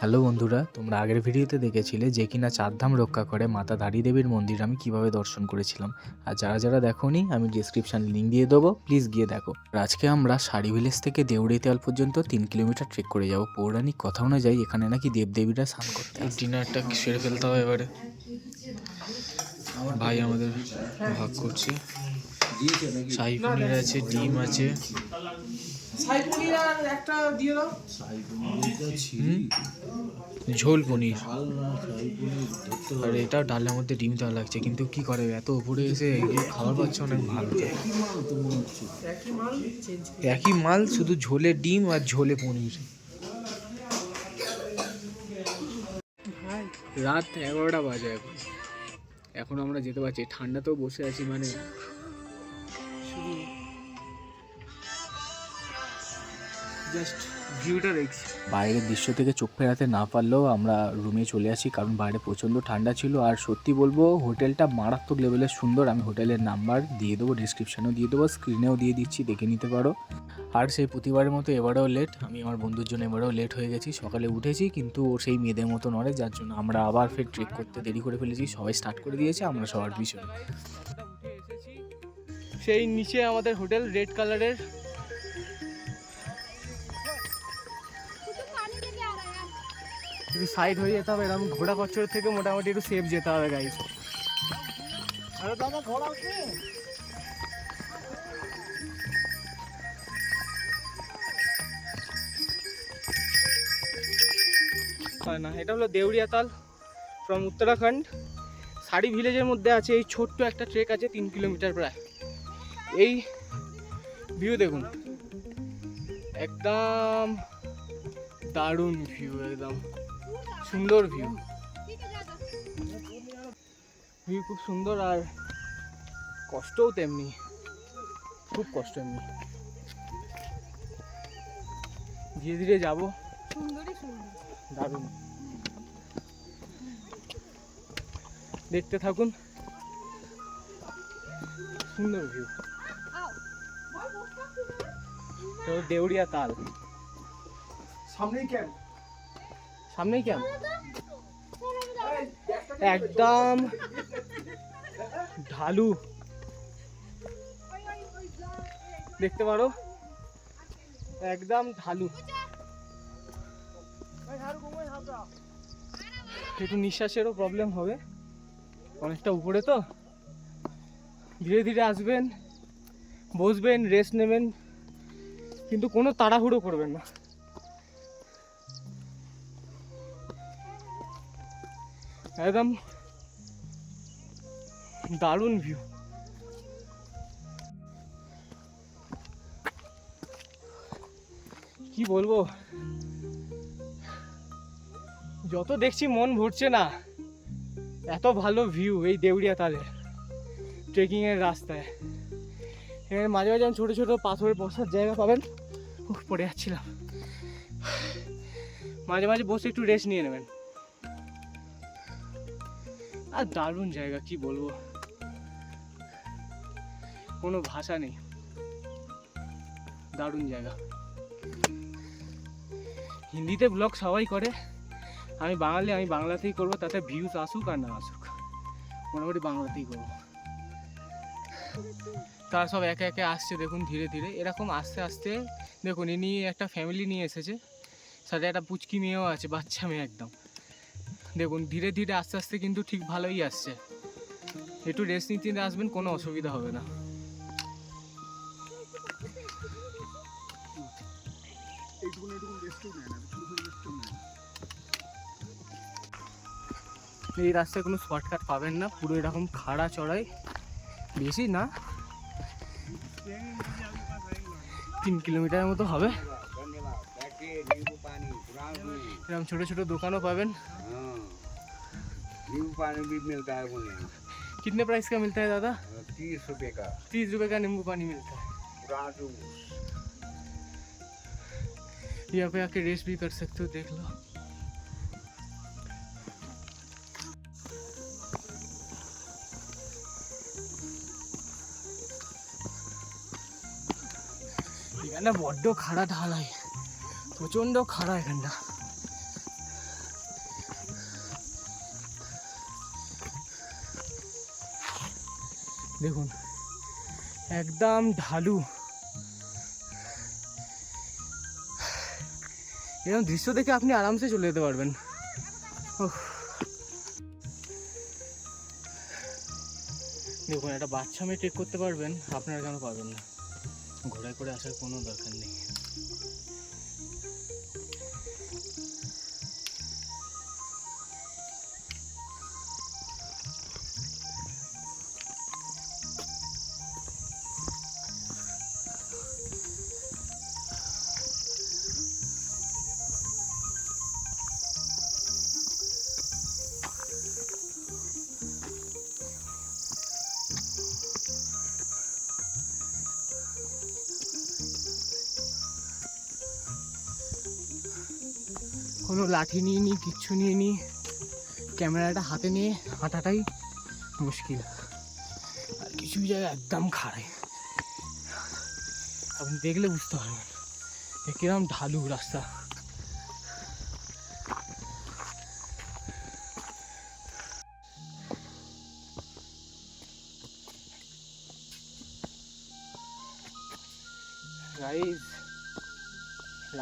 Hello বন্ধুরা তোমরা আগের ভিডিওতে দেখেছিলে যে কিনা চারধাম রক্ষা করে মাতা দাড়ি দেবীর মন্দির আমি কীভাবে দর্শন করেছিলাম। আর যারা যারা দেখোনি আমি ডিসক্রিপশন লিঙ্ক দিয়ে দেবো প্লিজ গিয়ে দেখো। আজকে আমরা শাড়ি ভিলেজ থেকে দেউড়িতেয়াল পর্যন্ত তিন কিলোমিটার ট্রেক করে যাব। পৌরাণিক কথা অনুযায়ী এখানে নাকি দেবদেবীরা স্নান করতে। ডিনারটা সেরে ফেলতে হবে এবারে? ভাই আমাদের ভাগ করছে। শাহি পনির আছে ডিম আছে। ঝোল পনির। আর এটা ডালের মধ্যে ডিম দেওয়া লাগছে কিন্তু কি করে? এত উপরে এসে খাবার পাচ্ছে অনেক ভালো। একই মাল শুধু ঝোলে ডিম আর ঝোলে পনির। রাত এগারোটা বাজে এখন। এখন আমরা যেতে পারছি। ঠান্ডাতেও বসে আছি মানে শুধু জাস্ট ভিউটা দেখছি। বাইরের দৃশ্য থেকে চোখ ফেরাতে না পারলেও আমরা রুমে চলে আসি কারণ বাইরে প্রচণ্ড ঠান্ডা ছিল। আর সত্যি বলব হোটেলটা মারাত্মক লেভেলের সুন্দর। আমি হোটেলের নাম্বার দিয়ে দেবো ডিসক্রিপশানেও দিয়ে দেবো স্ক্রিনেও দিয়ে দিচ্ছি দেখে নিতে পারো। আর সেই প্রতিবারের মতো এবারেও লেট আমি আমার বন্ধুর জন্য এবারেও লেট হয়ে গেছি। সকালে উঠেছি কিন্তু ও সেই মেয়েদের মতো নড়ে যার জন্য আমরা আবার ফের ট্রেক করতে দেরি করে ফেলেছি। সবাই স্টার্ট করে দিয়েছে আমরা সবার পিছনে। সেই নিচে আমাদের হোটেল রেড কালারের একটু সাইড হয়ে যেতে হবে এরকম ঘোড়া কচ্ছর থেকে মোটামুটি একটু সেফ যেতে হবে গাইজ আরে দাদা ঘোড়া হয় না এটা হলো দেউড়িয়া তাল ফ্রম উত্তরাখণ্ড। শাড়ি ভিলেজের মধ্যে আছে এই ছোট্ট একটা ট্রেক আছে তিন কিলোমিটার প্রায়। এই ভিউ দেখুন। একদম দারুণ ভিউ একদম। সুন্দর ভিউ ভিউ খুব সুন্দর আর কষ্টও তেমনি। খুব কষ্ট এমনি। ধীরে ধীরে যাব। দারুণ। দেখতে থাকুন। সুন্দর ভিউ তো দেউড়িয়া তাল। সামনেই ক্যাম্প সামনেই ক্যাম্প একদম। ঢালু। দেখতে পারো? একদম ঢালু। একটু নিঃশ্বাসেরও প্রবলেম হবে। অনেকটা উপরে তো। ধীরে ধীরে আসবেন বসবেন রেস্ট নেবেন। কিন্তু কোনো তাড়াহুড়ো করবেন না। একদম দারুণ ভিউ কি বলব? যত দেখছি মন ভরছে না, এত ভালো ভিউ এই দেউড়িয়া তালে ট্রেকিংয়ের রাস্তায়। এখানে মাঝে মাঝে ছোটো ছোটো পাথরের বসার জায়গা পাবেন। পড়ে যাচ্ছিলাম। মাঝে মাঝে বসে একটু রেস্ট নিয়ে নেবেন। আর দারুণ জায়গা, কি বলব? কোনো ভাষা নেই। দারুণ জায়গা। হিন্দিতে ব্লগ সবাই করে। আমি বাঙালি, আমি বাংলাতেই করব, তাতে ভিউজ আসুক আর না আসুক। মোটামুটি বাংলাতেই করব। তারা সব একে একে আসছে, দেখুন, ধীরে ধীরে। এরকম আস্তে আস্তে, দেখুন, ইনি একটা ফ্যামিলি নিয়ে এসেছে। সাথে একটা পুচকি মেয়েও আছে, বাচ্চা মেয়ে একদম। দেখুন ধীরে ধীরে আস্তে আস্তে কিন্তু ঠিক ভালোই আসছে। একটু রেস্ট নিতে আসবেন কোনো অসুবিধা হবে না। এই রাস্তায় কোনো শর্টকাট পাবেন না পুরো এরকম খাড়া চড়াই। বেশি না। তিন কিলোমিটারের মতো হবে। এরকম ছোটো ছোটো দোকানও পাবেন नींबू पानी भी मिलता है बोले कितने प्राइस का मिलता है दादा तीस रुपए का तीस रुपए का नींबू पानी मिलता है पुराना जूस यहाँ पे आके रेस्ट भी कर सकते हो देख लो এখানে বড্ড খাড়া ঢালাই প্রচণ্ড খাড়া এখানটা। দেখুন, একদম ঢালু। এরকম দৃশ্য দেখে আপনি আরামসে চলে যেতে পারবেন। দেখুন, একটা বাচ্চা মেয়ে ট্রেক করতে পারবেন, আপনারা কেন পারবেন না? ঘোড়ায় করে আসার কোনো দরকার নেই। লাঠি নিয়ে নিই কিচ্ছু নিয়ে নিই ক্যামেরাটা হাতে নিয়ে হাঁটাটাই মুশকিল। আর কিছু জায়গা একদম খাড়াই। আপনি দেখলে বুঝতে পারবেন কিরম ঢালু রাস্তা।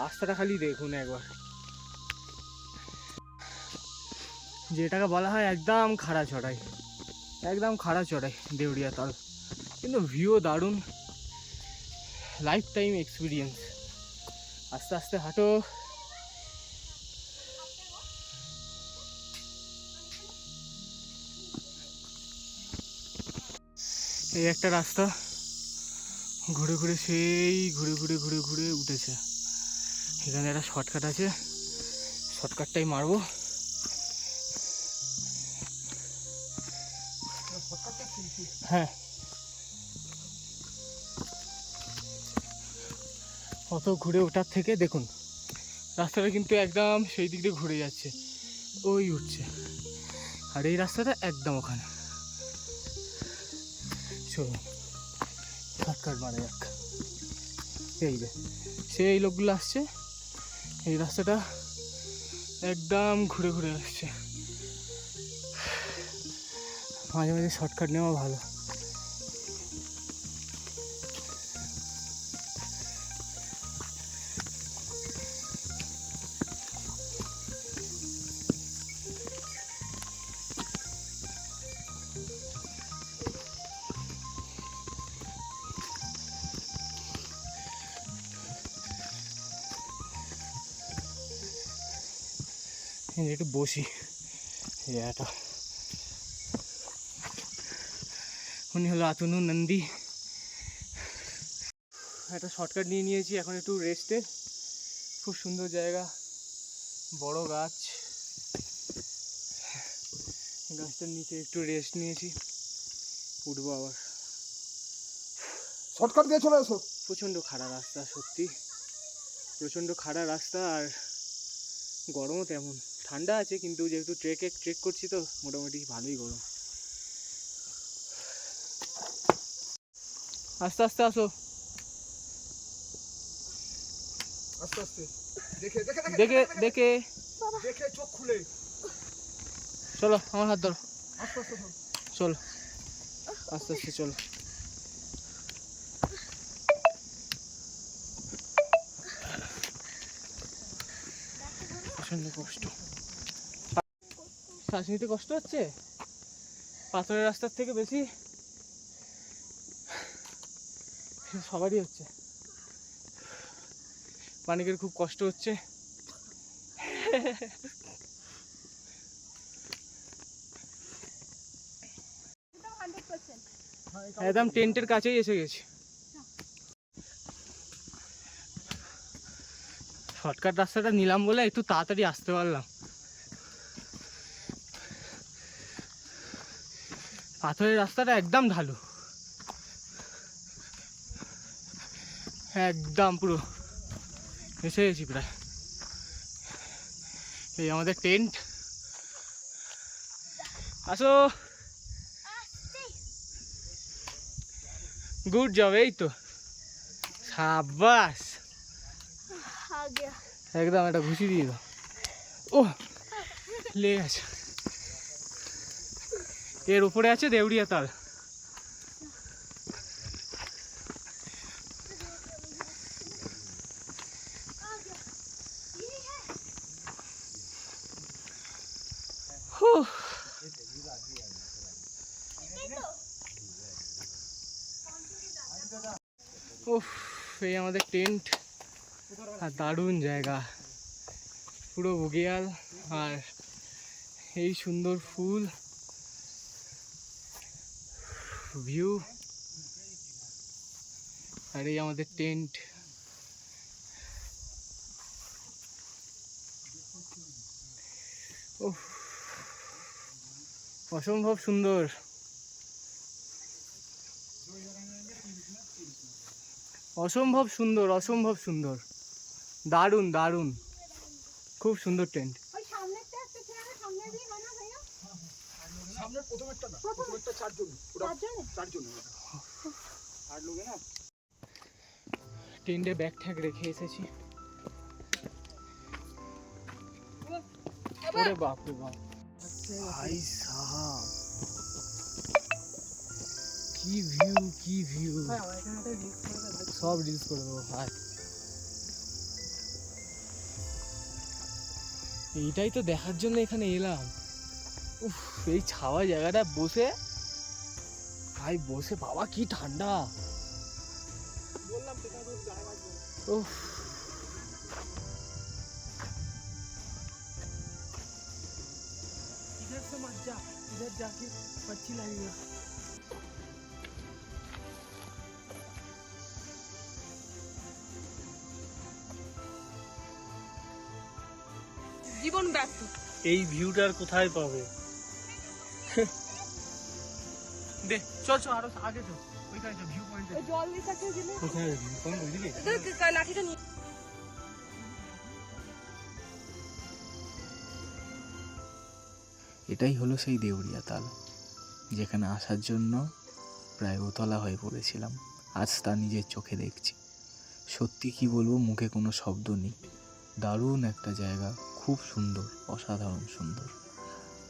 রাস্তাটা খালি দেখুন একবার। যেটাকে বলা হয় একদম খাড়া চড়াই, একদম খাড়া চড়াই দেউড়িয়া তাল। কিন্তু ভিউ দারুণ লাইফ টাইম এক্সপিরিয়েন্স আস্তে আস্তে হাঁটো। এই একটা রাস্তা ঘুরে ঘুরে সেই ঘুরে ঘুরে ঘুরে ঘুরে উঠেছে। এখানে একটা শর্টকাট আছে। শর্টকাটটাই মারবো। হ্যাঁ। অত ঘুরে ওঠার থেকে দেখুন, রাস্তাটা কিন্তু একদম সেই দিক দিয়ে ঘুরে যাচ্ছে, ওই উঠছে। আর এই রাস্তাটা একদম ওখানে। চলুন শর্টকাট মারা যাক। এই যে, সেই লোকগুলো আসছে, এই রাস্তাটা একদম ঘুরে ঘুরে আসছে। মাঝে মাঝে শর্টকাট নেওয়া ভালো। একটু বসি। জায়গাটা উনি হলো আতনু নন্দী। একটা শর্টকাট নিয়ে নিয়েছি এখন একটু রেস্টে খুব সুন্দর জায়গা বড় গাছ। গাছটার নিচে একটু রেস্ট নিয়েছি। উঠবো আবার। শর্টকাট দিয়ে চলে এসো। প্রচণ্ড খাড়া রাস্তা সত্যি। প্রচণ্ড খাড়া রাস্তা আর গরমও তেমন। ঠান্ডা আছে কিন্তু যেহেতু ট্রেকে ট্রেক করছি তো মোটামুটি ভালোই গরম। আস্তে আস্তে আসো। আস্তে আস্তে। দেখে দেখে দেখে দেখে দেখে চোখ খুলে। চলো আমার হাত ধরো। আস্তে আস্তে চলো। আস্তে আস্তে চলো। প্রচণ্ড কষ্ট। শ্বাস নিতে কষ্ট হচ্ছে? পাথরের রাস্তার থেকে বেশি সবারই হচ্ছে। মানিকের খুব কষ্ট হচ্ছে। একদম টেন্টের কাছেই এসে গেছি। শর্টকাট রাস্তাটা নিলাম বলে একটু তাড়াতাড়ি আসতে পারলাম। পাথরের রাস্তাটা একদম ঢালু। একদম পুরো। এসে গেছি প্রায়। এই আমাদের টেন্ট। আসো। গুড জব এই তো। সাবাস একদম একটা ঘুষি দিয়ে দাও। ও লেগে আছে এর উপরে আছে দেউড়িয়া তাল। উফ এই আমাদের টেন্ট। আর দারুণ জায়গা। পুরো বগিয়াল। আর এই সুন্দর ফুল। ভিউ আর এই আমাদের টেন্ট অসম্ভব সুন্দর। অসম্ভব সুন্দর অসম্ভব সুন্দর। দারুণ দারুণ। খুব সুন্দর টেন্ট ওই সামনেরটা একটা ছেড়ে সামনে দিয়ে হয় না ভাইয়া সামনের প্রথমেরটা না প্রথমেরটা চারজন চারজন ওটা লোকে না? টেন্টে ব্যাগ ট্যাগ রেখে এসেছি। ওরে বাপ রে বাপ। ভাই সাহাব। কি ভিউ কি ভিউ সব রিলস করে দেবো ভাই। এইটাই তো দেখার জন্য এখানে এলাম। উফ এই ছাওয়া জায়গাটা বসে ভাই বসে বাবা কি ঠান্ডা বললাম তো তোমাদের জায়গা আছে উফ इधर से मत जा इधर जाके अच्छी लगेगा জীবন ব্যর্থ এই ভিউটার কোথায় পাবে দে চল চল আরও আগে চল। ওইখানে চল ভিউ পয়েন্টে জল থাকে দিলে কোথায় ভিউ পয়েন্ট ওইদিকে লাঠিটা নিয়ে। এটাই হলো সেই দেউরিয়া তাল যেখানে আসার জন্য প্রায় উতলা হয়ে পড়েছিলাম। আজ তা নিজের চোখে দেখছি। সত্যি কি বলব মুখে কোনো শব্দ নেই। দারুণ একটা জায়গা খুব সুন্দর অসাধারণ সুন্দর।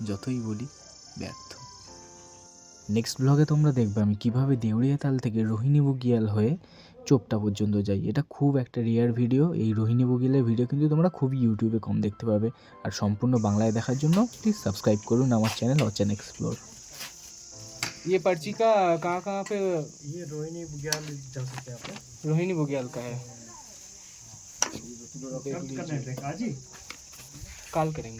যতই বলি ব্যর্থ। নেক্সট ব্লগে তোমরা দেখবে আমি কিভাবে দেউড়িয়া তাল থেকে রোহিণী বুগিয়াল হয়ে চোপটা পর্যন্ত যাই এটা খুব একটা রেয়ার ভিডিও এই রোহিণী বুগিয়ালের ভিডিও কিন্তু তোমরা খুবই ইউটিউবে কম দেখতে পাবে আর সম্পূর্ণ বাংলায় দেখার জন্য প্লিজ সাবস্ক্রাইব করুন আমার চ্যানেল অচেন এক্সপ্লোর ये पर्ची का कहाँ कहाँ पे ये रोहिणी बुग्याल जा सकते हैं आप रोहिणी बुग्याल का है देख कब करना लीजिए है आज ही कॉल करेंगे